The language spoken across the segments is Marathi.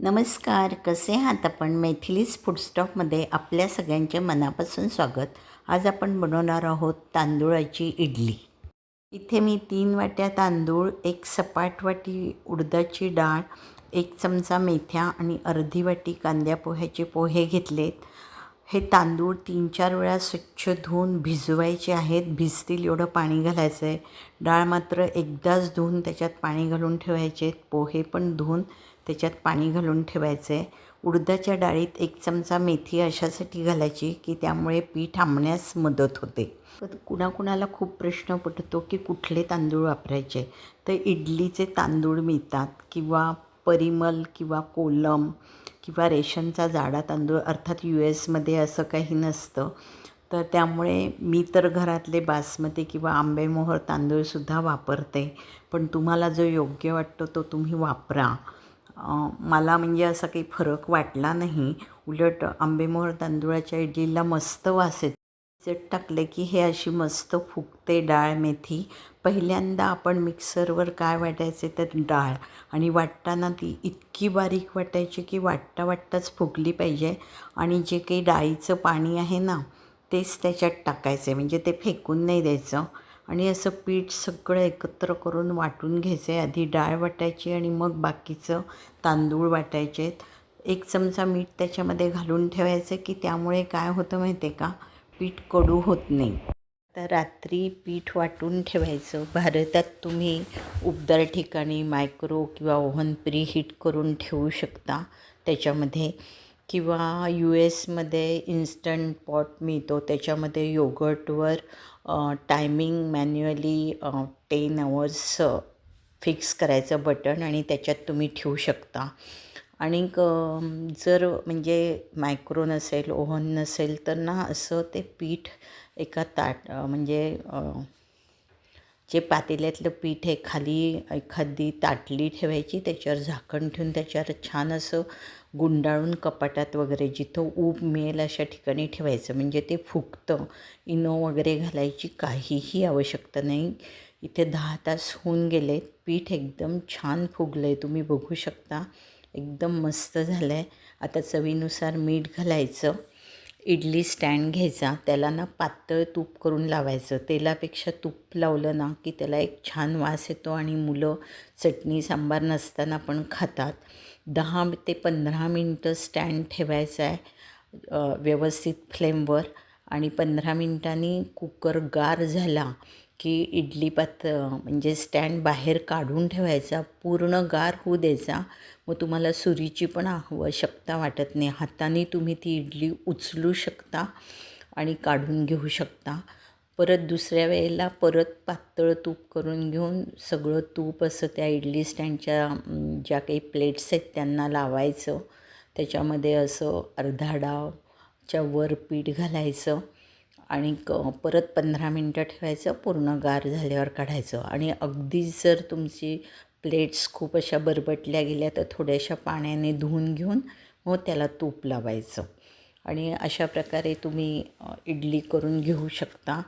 नमस्कार कसे आहात आपण? मैथिलीज फूडस्टॉपमध्ये आपल्या सगळ्यांचे मनापासून स्वागत. आज आपण बनवणार आहोत तांदूळाची इडली. इथे मी तीन वाट्या तांदूळ एक सपाट वाटी उडदाची डाळ एक चमचा मेथ्या आणि अर्धी वाटी कांद्या पोह्याचे पोहे घेतलेत. हे तांदूळ तीन चार वेळा स्वच्छ धुवून भिजवायचे आहेत. भिजतील एवढं पाणी घालायचं आहे डाळ मात्र एकदाच धुवून त्याच्यात पाणी घालून ठेवायचे आहेत. पोहे पण धुवून त्याच्यात पाणी घालून ठेवायचं आहे उडदाच्या डाळीत एक चमचा मेथी अशासाठी घालायची की त्यामुळे पीठ आंबण्यास मदत होते. तर कुणाकुणाला खूप प्रश्न पडतो की कुठले तांदूळ वापरायचे? तर इडलीचे तांदूळ मिळतात किंवा परिमल किंवा कोलम किंवा रेशनचा जाडा तांदूळ अर्थात यू एसमध्ये असं काही नसतं. तर त्यामुळे मी तर घरातले बासमती किंवा आंबेमोहर तांदूळसुद्धा वापरते. पण तुम्हाला जो योग्य वाटतो तो तुम्ही वापरा. मला म्हणजे असा काही फरक वाटला नाही. उलट आंबेमोहर तांदूळाच्या इडलीला मस्त वास येतो. चट टाकले की हे अशी मस्त फुगते डाळ मेथी. पहिल्यांदा आपण मिक्सरवर काय वाटायचे तर डाळ. आणि वाटताना ती इतकी बारीक वाटायची की वाटता वाटताच फुगली पाहिजे. आणि जे काही डाळीचं पाणी आहे ना तेच त्याच्यात टाकायचं म्हणजे ते फेकून नाही द्यायचं. आणि असं पीठ सगळं एकत्र करून वाटून घ्यायचं आहे आधी डाळ वाटायची आणि मग बाकीचं तांदूळ वाटायचे एक चमचा मीठ त्याच्यामध्ये घालून ठेवायचं की त्यामुळे काय होतं माहिती आहे का? पीठ कडू होत नाही. तर रात्री पीठ वाटून ठेवायचं. भारतात तुम्ही उबदार ठिकाणी मायक्रो किंवा ओव्हन प्री हीट करून ठेवू शकता. त्याच्यामध्ये किंवा यू एसमध्ये इन्स्टंट पॉट मिळतो. त्याच्यामध्ये योगर्टवर timing manually ten hours fix करायचं बटन आणि त्याच्यात तुम्ही ठेवू शकता. आणि जर म्हणजे मायक्रो नसेल ओव्हन नसेल तर ना असं ते पीठ एका ताट म्हणजे जे पातेल्यातलं पीठ आहे खाली एखादी ताटली ठेवायची त्याच्यावर झाकण ठेवून त्याच्यावर छान असं गुंडाळून कपाटात वगैरे जिथं ऊब मिळेल अशा ठिकाणी ठेवायचं. म्हणजे ते फुगतं इनो वगैरे घालायची काहीही आवश्यकता नाही. इथे दहा तास होऊन गेले पीठ एकदम छान फुगलं आहे तुम्ही बघू शकता. एकदम मस्त झालं आहे आता चवीनुसार मीठ घालायचं इडली स्टँड घ्यायचा त्याला ना पातळ तूप करून लावायचं. तेलापेक्षा तूप लावलं ना की त्याला एक छान वास येतो आणि मुलं चटणी सांबार नसताना पण खातात. दहा ते पंधरा मिनटं स्टँड ठेवायचं आहे व्यवस्थित फ्लेमवर. आणि पंधरा मिनटांनी कुकर गार झाला की इडली पात म्हणजे स्टँड बाहेर काढून ठेवायचा पूर्ण गार होऊ द्यायचा. मग तुम्हाला सुरीची पण आवश्यकता वाटत नाही. हाताने तुम्ही ती इडली उचलू शकता आणि काढून घेऊ शकता. परत दुसऱ्या वेळेला परत पातळ तूप करून घेऊन सगळं तूप असं त्या इडली स्टँडच्या ज्या काही प्लेट्स आहेत त्यांना लावायचं. त्याच्यामध्ये असं अर्धा डावच्या वर पीठ घालायचं. आणि क परत पंधरा मिनटं ठेवायचं पूर्ण गार झाल्यावर काढायचं. आणि अगदीच जर तुमची प्लेट्स खूप अशा बरबटल्या गेल्या तर थोड्याशा पाण्याने धुवून घेऊन मग त्याला तूप लावायचं. आणि अशा प्रकारे तुम्ही इडली करून घेऊ शकता.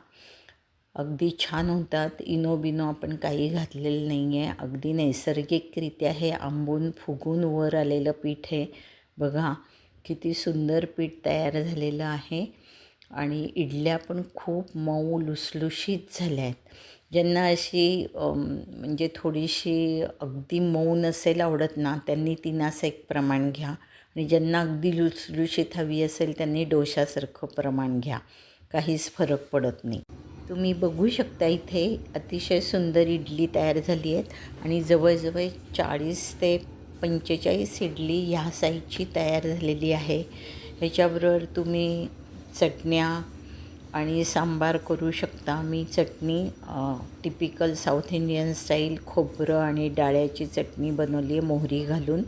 अगदी छान होतात. इनो बिनो आपण काही घातलेलं नाही आहे अगदी नैसर्गिकरित्या हे आंबून फुगून वर आलेलं पीठ आहे. बघा किती सुंदर पीठ तयार झालेलं आहे. आणि इडल्या पण खूप मऊ लुसलुशीत झाल्या आहेत. ज्यांना अशी म्हणजे थोडीशी अगदी मऊ नसेल आवडत ना त्यांनी तिनास एक प्रमाण घ्या. आणि ज्यांना अगदी लुसलुशीत हवी असेल त्यांनी डोशासारखं प्रमाण घ्या. काहीच फरक पडत नाही. तुम्ही बघू शकता इथे अतिशय सुंदर इडली तयार झाली आहेत. आणि जवळजवळ चाळीस ते पंचेचाळीस इडली ह्या साईजची तयार झालेली आहे. ह्याच्याबरोबर तुम्ही चटण्या आणि सांबार करू शकता. मी chutney typical south Indian style खोबरं आणि डाळ्याची चटणी बनवली आहे मोहरी घालून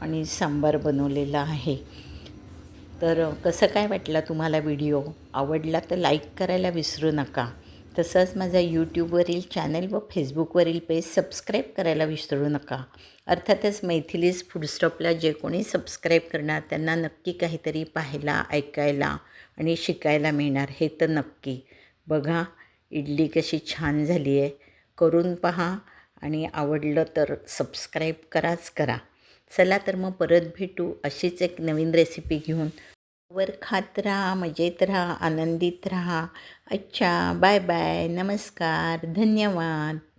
आणि सांबार बनवलेला आहे. तर कसं काय वाटला तुम्हाला व्हिडिओ? आवडला तर लाईक करायला विसरू नका. तसंच माझा यूट्यूबवरील चॅनल व फेसबुकवरील पेज सबस्क्राईब करायला विसरू नका. अर्थातच मैथिलीज फूडस्टॉपला जे कोणी सबस्क्राईब करणार त्यांना नक्की काहीतरी पाहायला ऐकायला आणि शिकायला मिळणार हे तर नक्की. बघा इडली कशी छान झाली आहे. करून पहा आणि आवडलं तर सबस्क्राईब कराच करा. चला तर मग परत भेटू अशीच एक नवीन रेसिपी घेऊन. वर खात राहा मजेत राहा आनंदित राहा. अच्छा बाय बाय नमस्कार. धन्यवाद.